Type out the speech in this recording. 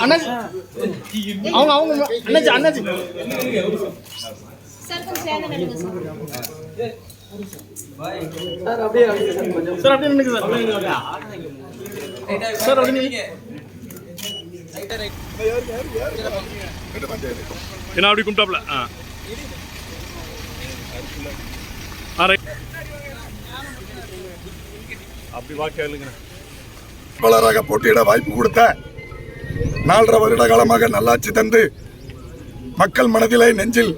அண்ணாச்சி அவங்க அவங்க அண்ணாச்சி அண்ணாச்சி சார் சார் அப்படியே நினைக்கு சார் சார் என்ன அப்படி கும்பிட்டாப்ல? ஆ. ஆ ரைட். அப்படி வாக்கு வேட்பாளராக போட்டியிட வாய்ப்பு கொடுத்த நாலரை வருட காலமாக நல்லாட்சி தந்து மக்கள் மனதிலே நெஞ்சில்